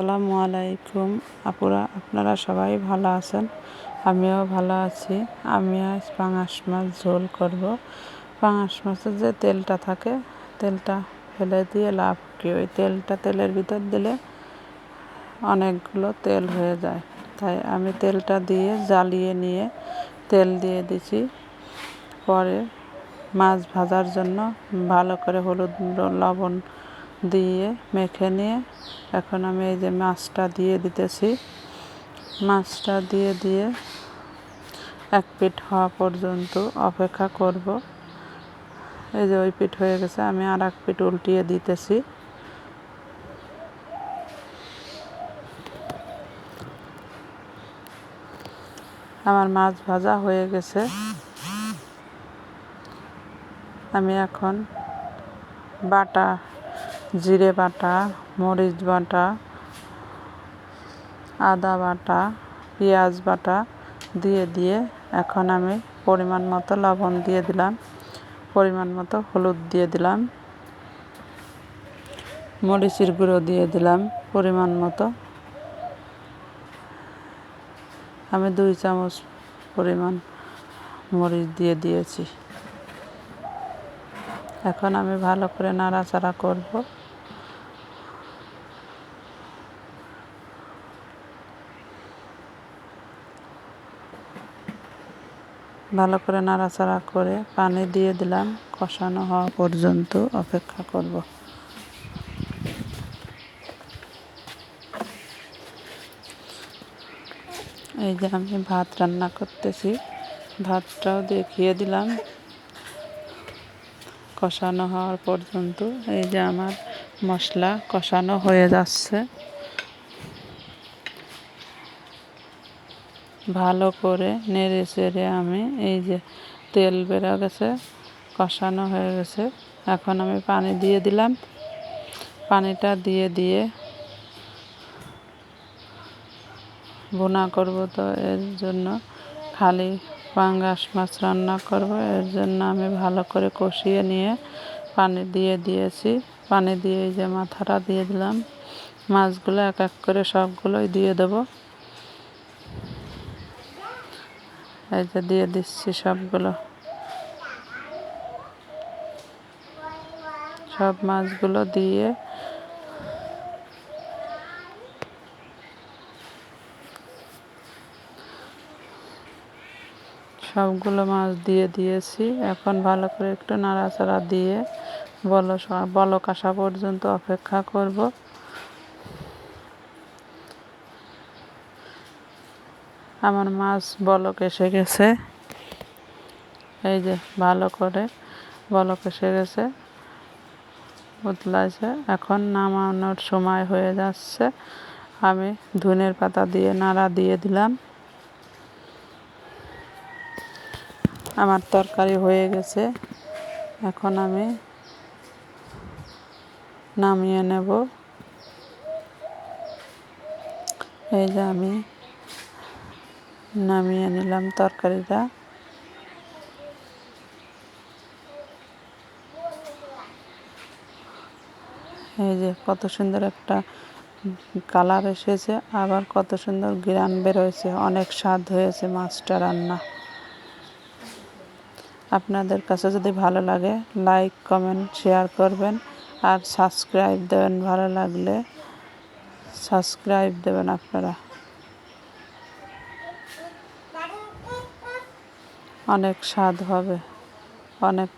আসসালামু আলাইকুম। আপুরা, আপনারা সবাই ভালো আছেন? আমিও ভালো আছি। আমি আজ পাঙাশ মাছ ঝোল করব। পাঙাশ মাছের যে তেলটা থাকে, তেলটা ফেলে দিয়ে লাভ কি? ওই তেলটা তেলের ভিতর দিলে অনেকগুলো তেল হয়ে যায়। তাই আমি তেলটা দিয়ে জ্বালিয়ে নিয়ে তেল দিয়ে দিছি। পরে মাছ ভাজার জন্য ভালো করে হলুদ, লবণ দিয়ে মেখে নিয়ে এখন আমি এই যে মাছটা দিয়ে দিতেছি। মাছটা দিয়ে দিয়ে এক পিঠ হওয়া পর্যন্ত অপেক্ষা করব। এই যে ওই পিঠ হয়ে গেছে, আমি আর এক পিঠ উল্টিয়ে দিতেছি। আমার মাছ ভাজা হয়ে গেছে। আমি এখন বাটা জিরে বাটা, মরিচ বাটা, আদা বাটা, পেঁয়াজ বাটা দিয়ে দিয়ে এখন আমি পরিমাণ মতো লবণ দিয়ে দিলাম। পরিমাণ মতো হলুদ দিয়ে দিলাম। মরিচের গুঁড়ো দিয়ে দিলাম পরিমাণ মতো। আমি দুই চামচ পরিমাণ মরিচ দিয়ে দিয়েছি। এখন আমি ভালো করে নাড়াচাড়া করব। ভালো করে নাড়াচাড়া করে পানি দিয়ে দিলাম, কষানো হওয়া পর্যন্ত অপেক্ষা করব। এই যে আমি ভাত রান্না করতেছি, ভাতটাও দেখিয়ে দিলাম। কষানো হওয়ার পর্যন্ত এই যে আমার মশলা কষানো হয়ে যাচ্ছে। ভালো করে নেড়ে চেড়ে আমি এই যে তেল বেরো গেছে, কষানো হয়ে গেছে। এখন আমি পানি দিয়ে দিলাম। পানিটা দিয়ে দিয়ে বোনা করব তো এর জন্য। খালি পাঙ্গাস মাছ রান্না করব, এর জন্য আমি ভালো করে কষিয়ে নিয়ে পানি দিয়ে দিয়েছি। পানি দিয়ে এই যে মাথাটা দিয়ে দিলাম। মাছগুলো এক এক করে সবগুলোই দিয়ে দেব। এই দিয়ে দিচ্ছি সবগুলো। সব মাছগুলো দিয়ে সবগুলো মাছ দিয়ে দিয়েছি। এখন ভালো করে একটু নাড়াচাড়া দিয়ে বলো বলক আসা পর্যন্ত অপেক্ষা করব। আমার মাছ বলক এসে গেছে। এই যে ভালো করে বলক এসে গেছে। উতলাইছে। এখন নামানোর সময় হয়ে যাচ্ছে। আমি ধনের পাতা দিয়ে নাড়া দিয়ে দিলাম। আমার তরকারি হয়ে গেছে। এখন আমি নামিয়ে নেব। এই যে আমি নামিয়ে নিলাম তরকারিটা। এই যে কত সুন্দর একটা কালার এসেছে, আবার কত সুন্দর গ্রান বেরোয়েছে, অনেক স্বাদ হয়েছে মাছটা রান্না। আপনাদের কাছে যদি ভালো লাগে, লাইক, কমেন্ট, শেয়ার করবেন, আর সাবস্ক্রাইব দেবেন ভালো লাগলে, সাবস্ক্রাইব দেবেন আপনারা। অনেক স্বাদ হবে অনেক